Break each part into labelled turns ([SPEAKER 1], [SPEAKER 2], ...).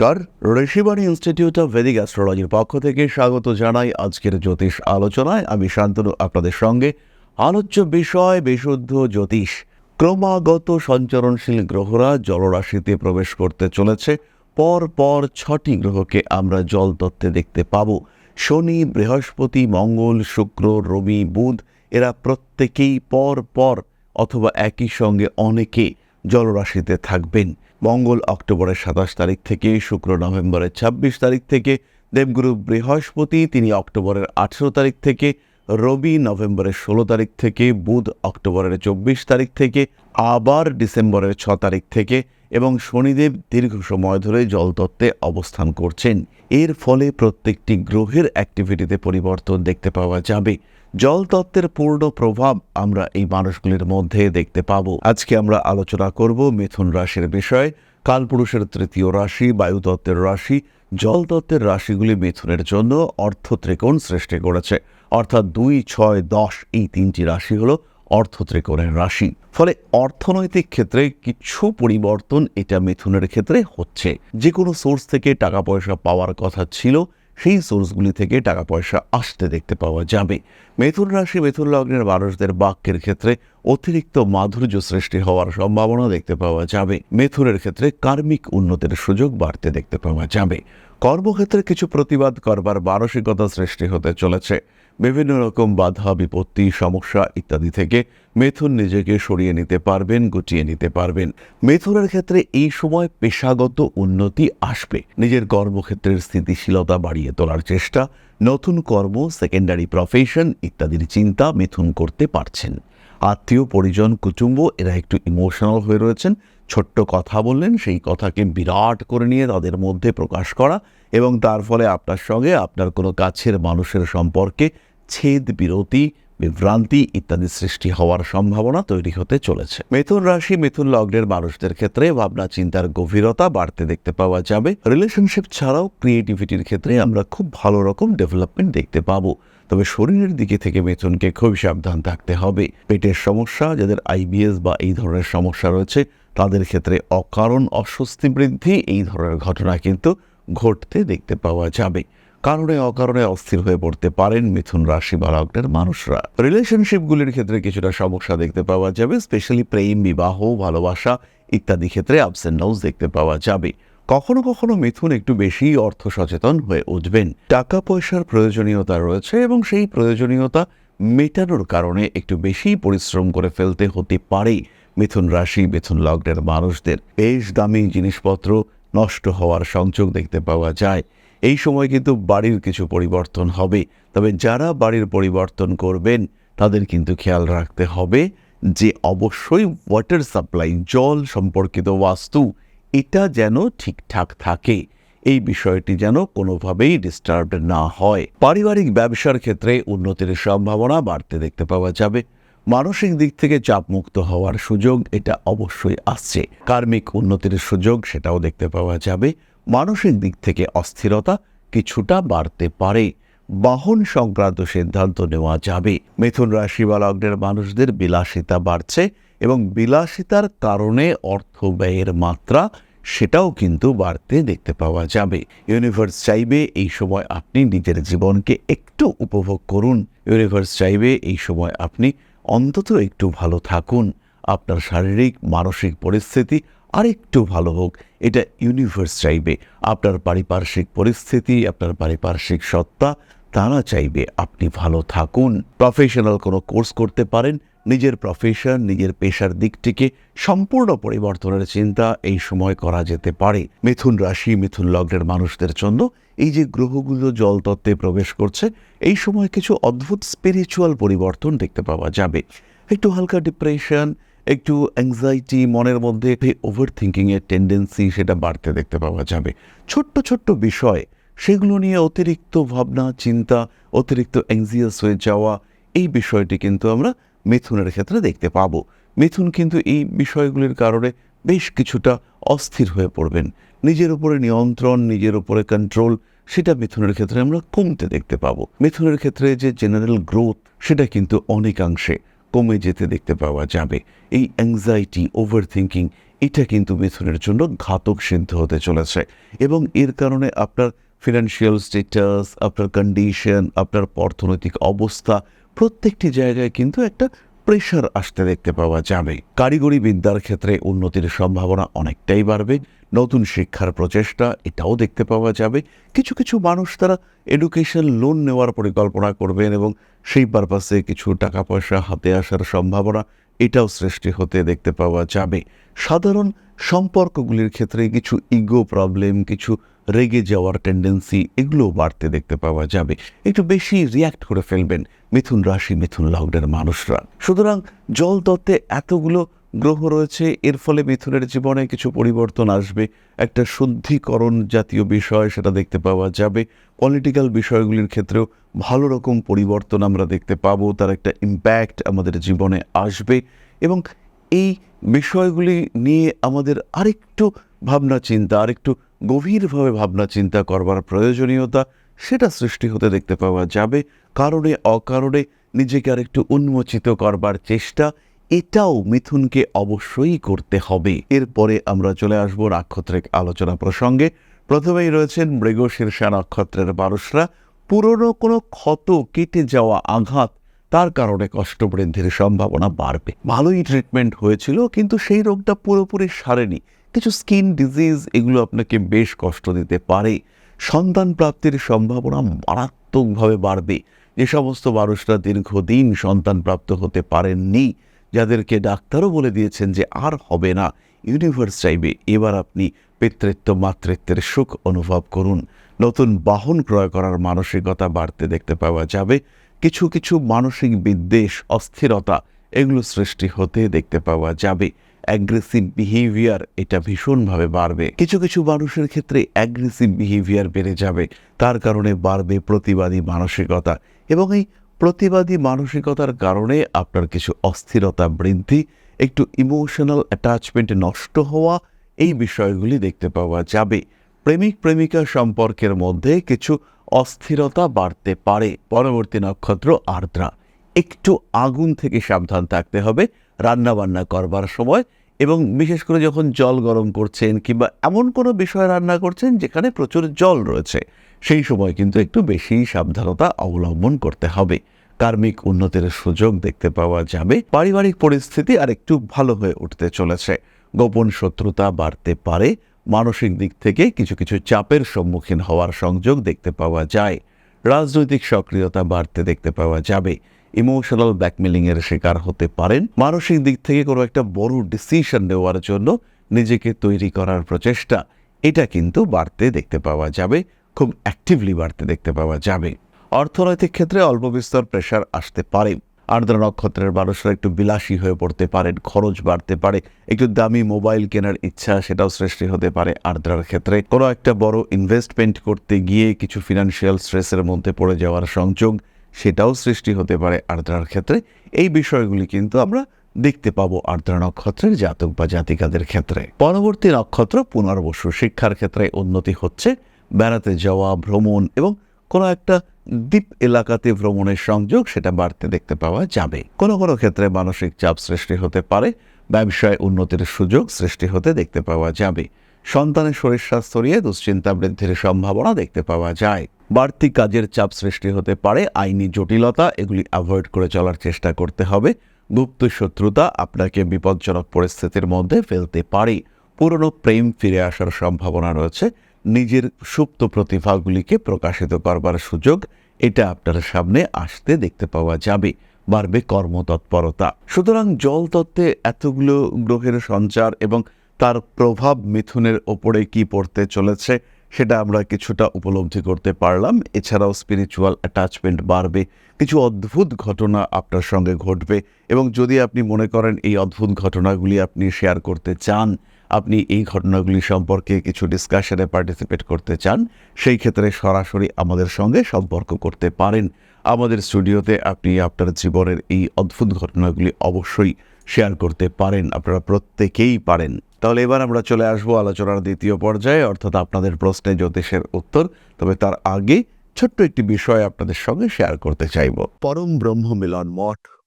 [SPEAKER 1] নমস্কার। Rishibani institute of Vedic অ্যাস্ট্রোলজির পক্ষ থেকে স্বাগত জানাই আজকের জ্যোতিষ আলোচনায়। আমি শান্তনু, আপনাদের সঙ্গে। আলোচ্য বিষয়, বিশুদ্ধ জ্যোতিষ। ক্রমাগত সঞ্চরণশীল গ্রহরা জলরাশিতে প্রবেশ করতে চলেছে। পর পর ছটি গ্রহকে আমরা জলতত্ত্বে দেখতে পাব। শনি, বৃহস্পতি, মঙ্গল, শুক্র, রবি, বুধ, এরা প্রত্যেকেই পর পর অথবা একই সঙ্গে অনেকে জলরাশিতে থাকবেন। মঙ্গল অক্টোবরের সাতাশ তারিখ থেকে শুক্র নভেম্বরের ছাব্বিশ তারিখ থেকে দেবগুরু বৃহস্পতি, তিনি অক্টোবরের আঠেরো তারিখ থেকে, রবি নভেম্বরের ষোলো তারিখ থেকে, বুধ অক্টোবরের চব্বিশ তারিখ থেকে, আবার ডিসেম্বরের ছ তারিখ থেকে এবং শনিদেব দীর্ঘ সময় ধরে জলতত্ত্বে অবস্থান করছেন। এর ফলে প্রত্যেকটি গ্রহের অ্যাক্টিভিটিতে পরিবর্তন দেখতে পাওয়া যাবে। জলতত্ত্বের পূর্ণ প্রভাব আমরা এই মানুষগুলির মধ্যে দেখতে পাব। আজকে আমরা আলোচনা করব মিথুন রাশির বিষয়ে। কালপুরুষের তৃতীয় রাশি, বায়ুতত্ত্বের রাশি। জলতত্ত্বের রাশিগুলি মিথুনের জন্য অর্থ ত্রিকোণ সৃষ্টি করেছে। অর্থাৎ দুই, ছয়, দশ এই তিনটি রাশি হল অর্থ ত্রিকোণের রাশি। ফলে অর্থনৈতিক ক্ষেত্রে কিছু পরিবর্তন এটা মিথুনের ক্ষেত্রে হচ্ছে। যে কোনো সোর্স থেকে টাকা পয়সা পাওয়ার কথা ছিল, সেই সোর্সগুলি থেকে টাকা পয়সা আসতে দেখতে পাওয়া যাবে। মিথুন রাশি, মিথুন লগ্নের মানুষদের বাক্যের ক্ষেত্রে অতিরিক্ত মাধুর্য সৃষ্টি হওয়ার সম্ভাবনা দেখতে পাওয়া যাবে। মিথুনের ক্ষেত্রে কার্মিক উন্নতির সুযোগ বাড়তে দেখতে পাওয়া যাবে। কর্মক্ষেত্রে কিছু প্রতিবাদ করবার মানসিকতা সৃষ্টি হতে চলেছে। বিভিন্ন রকম বাধা, বিপত্তি, সমস্যা ইত্যাদি থেকে মিথুন নিজেকে সরিয়ে নিতে পারবেন, গুটিয়ে নিতে পারবেন। মিথুনের ক্ষেত্রে এই সময় পেশাগত উন্নতি আসবে। নিজের কর্মক্ষেত্রের স্থিতিশীলতা বাড়িয়ে তোলার চেষ্টা, নতুন কর্ম সেকেন্ডারি প্রফেশন ইত্যাদির চিন্তা মিথুন করতে পারছেন। আত্মীয়, পরিজন, কুটুম্ব, এরা একটু ইমোশনাল হয়ে রয়েছেন। ছোট্ট কথা বললেন, সেই কথাকে বিরাট করে নিয়ে তাদের মধ্যে প্রকাশ করা এবং তার ফলে আপনার সঙ্গে আপনার কোনো কাছের মানুষের সম্পর্কে ছেদ, বিরতি, বিভ্রান্তি ইত্যাদি সৃষ্টি হওয়ার সম্ভাবনা তৈরি হতে চলেছে। মিথুন রাশি, মিথুন লগ্নের মানুষদের ক্ষেত্রে ভাবনা চিন্তার গভীরতা বাড়তে দেখতে পাওয়া যাবে। রিলেশনশিপ ছাড়াও ক্রিয়েটিভিটির ক্ষেত্রে আমরা খুব ভালো রকম ডেভেলপমেন্ট দেখতে পাবো। তবে শরীরের দিকে থেকে মিথুনকে খুবই সাবধান থাকতে হবে। পেটের সমস্যা, যাদের আইবিএস বা এই ধরনের সমস্যা রয়েছে, তাদের ক্ষেত্রে অকারণ অস্বস্তি বৃদ্ধি, এই ধরনের ঘটনা কিন্তু ঘটতে দেখতে পাওয়া যাবে। কারণে অকারণে অস্থির হয়ে পড়তে পারেন মিথুন রাশি বা লগ্নের মানুষরা। রিলেশনশিপগুলির ক্ষেত্রে কিছুটা সমস্যা দেখতে পাওয়া যাবে, স্পেশালি প্রেম, বিবাহ, ভালোবাসা ইত্যাদি ক্ষেত্রে আপস অ্যান্ড ডাউন্স দেখতে পাওয়া যাবে। কখনো কখনো মিথুন একটু বেশি অর্থ সচেতন হয়ে উঠবেন। টাকা পয়সার প্রয়োজনীয়তা রয়েছে এবং সেই প্রয়োজনীয়তা মেটানোর কারণে একটু বেশি পরিশ্রম করে ফেলতে হতে পারে মিথুন রাশি, মিথুন লগ্নের মানুষদের। বেশ দামি জিনিসপত্র নষ্ট হওয়ার সংযোগ দেখতে পাওয়া যায়। এই সময় কিন্তু বাড়ির কিছু পরিবর্তন হবে। তবে যারা বাড়ির পরিবর্তন করবেন, তাদের কিন্তু খেয়াল রাখতে হবে যে অবশ্যই ওয়াটার সাপ্লাই জল সম্পর্কিত বাস্তু, এটা যেন ঠিকঠাক থাকে। এই বিষয়টি যেন কোনোভাবেই ডিস্টার্বড না হয়। পারিবারিক ব্যবসার ক্ষেত্রে উন্নতির সম্ভাবনা বাড়তে দেখতে পাওয়া যাবে। মানসিক দিক থেকে চাপমুক্ত হওয়ার সুযোগ এটা অবশ্যই আসছে। কার্মিক উন্নতির সুযোগ সেটাও দেখতে পাওয়া যাবে। মানসিক দিক থেকে অস্থিরতা কিছুটা বাড়তে পারে। বাহন সংক্রান্ত সিদ্ধান্ত নেওয়া যাবে। মিথুন রাশি বা লগ্নের মানুষদের বিলাসিতা বাড়ছে এবং বিলাসিতার কারণে অর্থ ব্যয়ের মাত্রা সেটাও কিন্তু বাড়তে দেখতে পাওয়া যাবে। ইউনিভার্স চাইবে এই সময় আপনি নিজের জীবনকে একটু উপভোগ করুন। ইউনিভার্স চাইবে এই সময় আপনি অন্তত একটু ভালো থাকুন। আপনার শারীরিক, মানসিক পরিস্থিতি আরেকটু ভালো হোক, এটা ইউনিভার্স চাইবে। আপনার পারিপার্শ্বিক পরিস্থিতি, আপনার পারিপার্শ্বিক সত্তা, তারা চাইবে আপনি ভালো থাকুন। প্রফেশনাল কোনো কোর্স করতে পারেন, নিজের প্রফেশন নিজের পেশার দিকটিকে সম্পূর্ণ পরিবর্তনের চিন্তা এই সময় করা যেতে পারে। মিথুন রাশি, মিথুন লগ্নের মানুষদের জন্য এই যে গ্রহগুলো জলতত্ত্বে প্রবেশ করছে, এই সময় কিছু অদ্ভুত স্পিরিচুয়াল পরিবর্তন দেখতে পাওয়া যাবে। একটু হালকা ডিপ্রেশন একটু অ্যাংজাইটি মনের মধ্যে ওভার থিঙ্কিংয়ের টেন্ডেন্সি সেটা বাড়তে দেখতে পাওয়া যাবে। ছোট্ট ছোট্ট বিষয়, সেগুলো নিয়ে অতিরিক্ত ভাবনা, চিন্তা, অতিরিক্ত অ্যাংজিয়াস হয়ে যাওয়া, এই বিষয়টি কিন্তু আমরা মিথুনের ক্ষেত্রে দেখতে পাবো। মিথুন কিন্তু এই বিষয়গুলির কারণে বেশ কিছুটা অস্থির হয়ে পড়বেন। নিজের উপরে নিয়ন্ত্রণ, নিজের উপরে কন্ট্রোল সেটা মিথুনের ক্ষেত্রে আমরা কমতে দেখতে পাবো। মিথুনের ক্ষেত্রে যে জেনারেল গ্রোথ সেটা কিন্তু অনেকাংশে। কমে যেতে দেখতে পাওয়া যাবে। এই অ্যাংজাইটি ওভার থিঙ্কিং এটা কিন্তু মিথুনের জন্য ঘাতক সিদ্ধ হতে চলেছে। এবং এর কারণে আপনার ফিনান্সিয়াল স্ট্যাটাস আপনার কন্ডিশন আপনার অর্থনৈতিক অবস্থা প্রত্যেকটি জায়গায় কিন্তু একটা প্রেশার আসতে দেখতে পাওয়া যাবে। কারিগরি বিদ্যার ক্ষেত্রে উন্নতির সম্ভাবনা অনেকটাই বাড়বে। নতুন শিক্ষার প্রচেষ্টা, এটাও দেখতে পাওয়া যাবে। কিছু কিছু মানুষ তারা এডুকেশন লোন নেওয়ার পরিকল্পনা করবেন এবং সেই পারপাসে কিছু টাকা পয়সা হাতে আসার সম্ভাবনা, এটাও সৃষ্টি হতে দেখতে পাওয়া যাবে। সাধারণ সম্পর্কগুলির ক্ষেত্রে কিছু ইগো প্রবলেম কিছু রেগে যাওয়ার টেন্ডেন্সি এগুলো বাড়তে দেখতে পাওয়া যাবে। একটু বেশি রিয়াক্ট করে ফেলবেন মিথুন রাশি, মিথুন লগ্নের মানুষরা। সুতরাং জল তত্ত্বে এতগুলো গ্রহ রয়েছে, এর ফলে মিথুনের জীবনে কিছু পরিবর্তন আসবে। একটা শুদ্ধিকরণ জাতীয় বিষয় সেটা দেখতে পাওয়া যাবে। পলিটিক্যাল বিষয়গুলির ক্ষেত্রেও ভালো রকম পরিবর্তন আমরা দেখতে পাবো, তার একটা ইম্প্যাক্ট আমাদের জীবনে আসবে এবং এই বিষয়গুলি নিয়ে আমাদের আরেকটু ভাবনা চিন্তা, আরেকটু গভীরভাবে ভাবনা চিন্তা করবার প্রয়োজনীয়তা সেটা সৃষ্টি হতে দেখতে পাওয়া যাবে। কারণে, অকারণে নিজেকে আরেকটু উন্মোচিত করবার চেষ্টা, এটাও মিথুনকে অবশ্যই করতে হবে। এরপরে আমরা চলে আসব নাক্ষত্রিক আলোচনা প্রসঙ্গে। প্রথমেই রয়েছেন মৃগশীর্ষা নক্ষত্রের মানুষরা পুরনো কোনো ক্ষত, কেটে যাওয়া আঘাত তার কারণে কষ্ট বৃদ্ধির সম্ভাবনা বাড়বে। ভালোই ট্রিটমেন্ট হয়েছিল, কিন্তু সেই রোগটা পুরোপুরি সারেনি। কিছু স্কিন ডিজিজ এগুলো আপনাকে বেশ কষ্ট দিতে পারে। সন্তান প্রাপ্তির সম্ভাবনা মারাত্মকভাবে বাড়বে। যে সমস্ত মানুষরা দীর্ঘদিন সন্তান প্রাপ্ত হতে পারেননি। যাদেরকে ডাক্তারও বলে দিয়েছেন যে আর হবে না। ইউনিভার্স চাইবে, এবার আপনি পিতৃত্ব, মাতৃত্বের সুখ অনুভব করুন। নতুন বাহন ক্রয় করার মানসিকতা বাড়তে দেখতে পাওয়া যাবে। কিছু কিছু মানসিক বিদ্বেষ, অস্থিরতা এগুলো সৃষ্টি হতে দেখতে পাওয়া যাবে। অ্যাগ্রেসিভ বিহেভিয়ার এটা ভীষণভাবে বাড়বে। কিছু কিছু মানুষের ক্ষেত্রে অ্যাগ্রেসিভ বিহেভিয়ার বেড়ে যাবে। তার কারণে বাড়বে প্রতিবাদী মানসিকতা এবং এই প্রতিবাদী মানসিকতার কারণে আপনার কিছু অস্থিরতা বৃদ্ধি, একটু ইমোশনাল অ্যাটাচমেন্ট নষ্ট হওয়া এই বিষয়গুলি দেখতে পাওয়া যাবে। প্রেমিক প্রেমিকা সম্পর্কের মধ্যে কিছু অস্থিরতা বাড়তে পারে। পরবর্তী নক্ষত্র আর্দ্রা। একটু আগুন থেকে সাবধান থাকতে হবে, রান্নাবান্না করবার সময় এবং বিশেষ করে যখন জল গরম করছেন কিংবা এমন কোনো বিষয় রান্না করছেন যেখানে প্রচুর জল রয়েছে, সেই সময় কিন্তু একটু বেশি সাবধানতা অবলম্বন করতে হবে। কার্মিক উন্নতির সুযোগ দেখতে পাওয়া যাবে, পারিবারিক পরিস্থিতি আর একটু ভালো হয়ে উঠতে চলেছে। গোপন শত্রুতা বাড়তে পারে মানসিক দিক থেকে কিছু কিছু চাপের সম্মুখীন হওয়ার সংযোগ দেখতে পাওয়া যায়। রাজনৈতিক সক্রিয়তা বাড়তে দেখতে পাওয়া যাবে। ইমোশনাল ব্ল্যাকমেলিংয়ের শিকার হতে পারেন। মানসিক দিক থেকে কোনো একটা বড় ডিসিশন নেওয়ার জন্য নিজেকে তৈরি করার প্রচেষ্টা। এটা কিন্তু বাড়তে দেখতে পাওয়া যাবে, খুব অ্যাক্টিভলি বাড়তে দেখতে পাওয়া যাবে। অর্থনৈতিক ক্ষেত্রে অল্প বিস্তর প্রেশার আসতে পারে। আর্দ্রা নক্ষত্রের মানুষরা একটু বিলাসী হয়ে পড়তে পারেন, খরচ বাড়তে পারে, একটু দামি মোবাইল কেনার ইচ্ছা সেটাও সৃষ্টি হতে পারে আর্দ্রার ক্ষেত্রে। কোনো একটা বড় ইনভেস্টমেন্ট করতে গিয়ে কিছু ফিনান্সিয়াল স্ট্রেসের মধ্যে পড়ে যাওয়ার সংযোগ সেটাও সৃষ্টি হতে পারে আর্দ্রার ক্ষেত্রে। এই বিষয়গুলি কিন্তু আমরা দেখতে পাবো আর্দ্রা নক্ষত্রের জাতক বা জাতিকাদের ক্ষেত্রে। পরবর্তী নক্ষত্র পুনর্বসু শিক্ষার ক্ষেত্রে উন্নতি হচ্ছে। বেড়াতে যাওয়া, ভ্রমণ এবং কোনো একটা দ্বীপ এলাকাতে ভ্রমণের সংযোগ সেটা বাড়তে দেখতে পাওয়া যাবে। কোনো কোনো ক্ষেত্রে মানসিক চাপ সৃষ্টি হতে পারে, ব্যবসায় উন্নতির সুযোগ সৃষ্টি হতে দেখতে পাওয়া যাবে। সন্তানের শরীর স্বাস্থ্য নিয়ে দুশ্চিন্তা বৃদ্ধির সম্ভাবনা দেখতে পাওয়া যায়। বাড়তি কাজের চাপ সৃষ্টি হতে পারে, আইনি জটিলতা, এগুলি অ্যাভয়েড করে চলার চেষ্টা করতে হবে। গুপ্ত শত্রুতা আপনাকে বিপজ্জনক পরিস্থিতির মধ্যে ফেলতে পারে। পুরনো প্রেম ফিরে আসার সম্ভাবনা রয়েছে। নিজের সুপ্ত প্রতিভাগুলিকে প্রকাশিত করবার সুযোগ এটা আপনার সামনে আসতে দেখতে পাওয়া যাবে, বাড়বে কর্মতৎপরতা। সুতরাং জল তত্ত্বে এতগুলো গ্রহের সঞ্চার এবং তার প্রভাব মিথুনের ওপরে কি পড়তে চলেছে সেটা আমরা কিছুটা উপলব্ধি করতে পারলাম। এছাড়াও স্পিরিচুয়াল অ্যাটাচমেন্ট বাড়বে, কিছু অদ্ভুত ঘটনা আপনার সঙ্গে ঘটবে এবং যদি আপনি মনে করেন এই অদ্ভুত ঘটনাগুলি আপনি শেয়ার করতে চান আপনি এই ঘটনাগুলি সম্পর্কে কিছু ডিসকাশনে পার্টিসিপেট করতে চান, সেই ক্ষেত্রে সরাসরি আমাদের সঙ্গে সম্পর্ক করতে পারেন। আমাদের স্টুডিওতে আপনি আপনার জীবনের এই অদ্ভুত ঘটনাগুলি অবশ্যই শেয়ার করতে পারেন, আপনারা প্রত্যেকেই পারেন। তাহলে এবার আমরা চলে আসব আলোচনার দ্বিতীয় পর্যায়ে, অর্থাৎ আপনাদের প্রশ্নে জ্যোতিষের উত্তর, তবে তার আগে ছোট্ট একটি বিষয় আপনাদের সঙ্গে শেয়ার করতে চাইব।
[SPEAKER 2] পরম ব্রহ্ম মিলন মঠ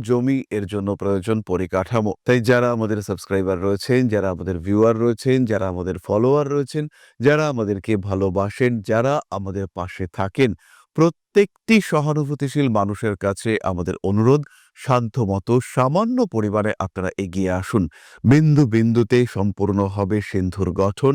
[SPEAKER 1] জমি এর জন্য প্রয়োজন পরিকাঠামো। তাই যারা আমাদের সাবস্ক্রাইবার রয়েছেন, যারা আমাদের ভিউয়ার রয়েছেন, যারা আমাদের ফলোয়ার রয়েছেন, যারা আমাদেরকে ভালোবাসেন, যারা আমাদের পাশে থাকেন, প্রত্যেকটি সহানুভূতিশীল মানুষের কাছে আমাদের অনুরোধ সাধ্যমতো সামান্য পরিমাণে আপনারা এগিয়ে আসুন। বিন্দু বিন্দুতে সম্পূর্ণ হবে সিন্ধুর গঠন।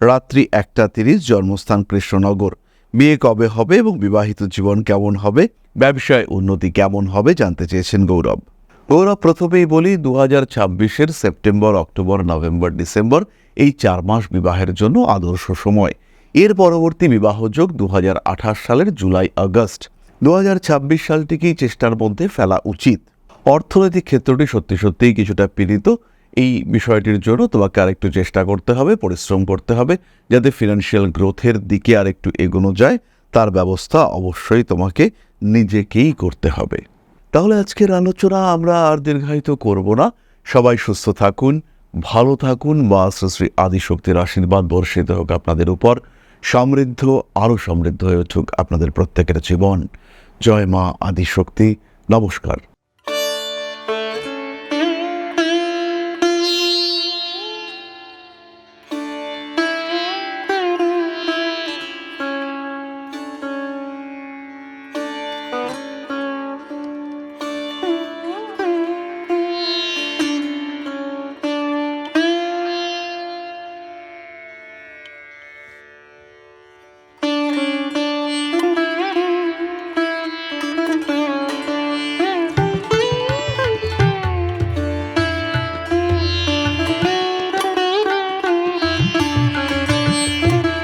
[SPEAKER 1] রাত্রি একটা তিরিশ, জন্মস্থান কৃষ্ণনগর। বিয়ে কবে হবে এবং বিবাহিত জীবন কেমন হবে? ব্যবসায় উন্নতি কেমন হবে জানতে চেয়েছেন গৌরব। গৌরব প্রথমেই বলি দু হাজার ছাব্বিশের সেপ্টেম্বর, অক্টোবর, নভেম্বর, ডিসেম্বর এই চার মাস বিবাহের জন্য আদর্শ সময়। এর পরবর্তী বিবাহযোগ দু হাজার আঠাশ সালের জুলাই, আগস্ট। দু হাজার ছাব্বিশ সালটিকেই চেষ্টার মধ্যে ফেলা উচিত। অর্থনৈতিক ক্ষেত্রটি সত্যি সত্যিই কিছুটা পীড়িত। এই বিষয়টির জন্য তোমাকে আরেকটু চেষ্টা করতে হবে, পরিশ্রম করতে হবে, যাতে ফিনান্সিয়াল গ্রোথের দিকে আরেকটু এগোনো যায়। তার ব্যবস্থা অবশ্যই তোমাকে নিজেকেই করতে হবে। তাহলে আজকের আলোচনা আমরা আর দীর্ঘায়িত করব না। সবাই সুস্থ থাকুন, ভালো থাকুন, মা শ্রী আদিশক্তির আশীর্বাদ বর্ষিত হোক আপনাদের উপর, সমৃদ্ধ, আরও সমৃদ্ধ হয়ে উঠুক আপনাদের প্রত্যেকের জীবন। জয় মা আদিশক্তি, নমস্কার।